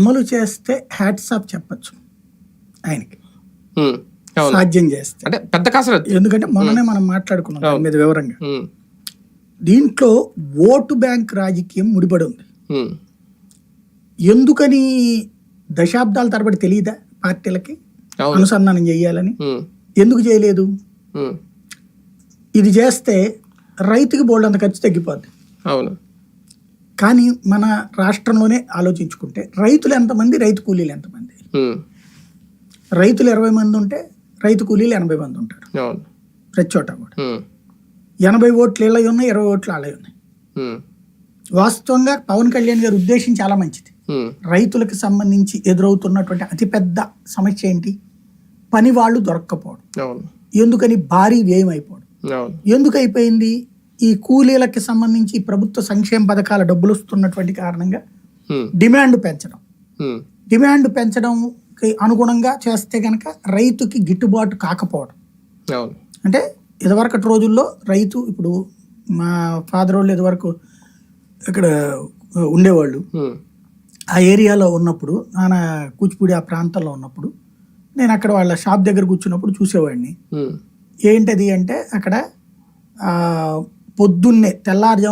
అమలు చేస్తే hats off చెప్పచ్చు. ఆయనకి. సాధ్యం చేస్తే. అంటే పెద్ద కసరత్తు. ఎందుకంటే మొన్ననే మనం మాట్లాడుకున్నాం దాని మీద వివరంగా. దీంట్లో ఓటు బ్యాంక్ రాజకీయం ముడిపడి ఉంది. ఎందుకని దశాబ్దాల తరబడి తెలియదా పార్టీలకి? అనుసంధానం చేయాలని? ఎందుకు చేయలేదు? ఇది చేస్తే రైతుకి బోల్డ్ అంత ఖర్చు తగ్గిపోద్ది. అవును. కానీ మన రాష్ట్రంలోనే ఆలోచించుకుంటే రైతులు ఎంతమంది రైతు కూలీలు ఎంతమంది? రైతులు ఇరవై మంది ఉంటే రైతు కూలీలు ఎనభై మంది ఉంటారు. ప్రతి చోట కూడా. ఎనభై ఓట్లు ఇళ్ళవి ఉన్నాయి ఇరవై ఓట్లు వాళ్ళవి ఉన్నాయి. వాస్తవంగా పవన్ కళ్యాణ్ గారి ఉద్దేశం చాలా మంచిది. రైతులకు సంబంధించి ఎదురవుతున్నటువంటి అతిపెద్ద సమస్య ఏంటి? పని వాళ్ళు దొరక్కపోవడం. ఎందుకని? భారీ వ్యయం అయిపోవడం. ఎందుకు అయిపోయింది? ఈ కూలీలకి సంబంధించి ప్రభుత్వ సంక్షేమ పథకాల డబ్బులు వస్తున్నటువంటి కారణంగా డిమాండ్ పెంచడం. డిమాండ్ పెంచడంకి అనుగుణంగా చేస్తే కనుక రైతుకి గిట్టుబాటు కాకపోవడం. అంటే ఇదివరకటి రోజుల్లో రైతు ఇప్పుడు మా ఫాదర్ వాళ్ళు ఇదివరకు ఇక్కడ ఉండేవాళ్ళు. ఆ ఏరియాలో ఉన్నప్పుడు నాన్న కూచిపూడి ఆ ప్రాంతంలో ఉన్నప్పుడు నేను అక్కడ వాళ్ళ షాప్ దగ్గర కూర్చున్నప్పుడు చూసేవాడిని. ఏంటది అంటే అక్కడ పొద్దున్నే తెల్లారుజాము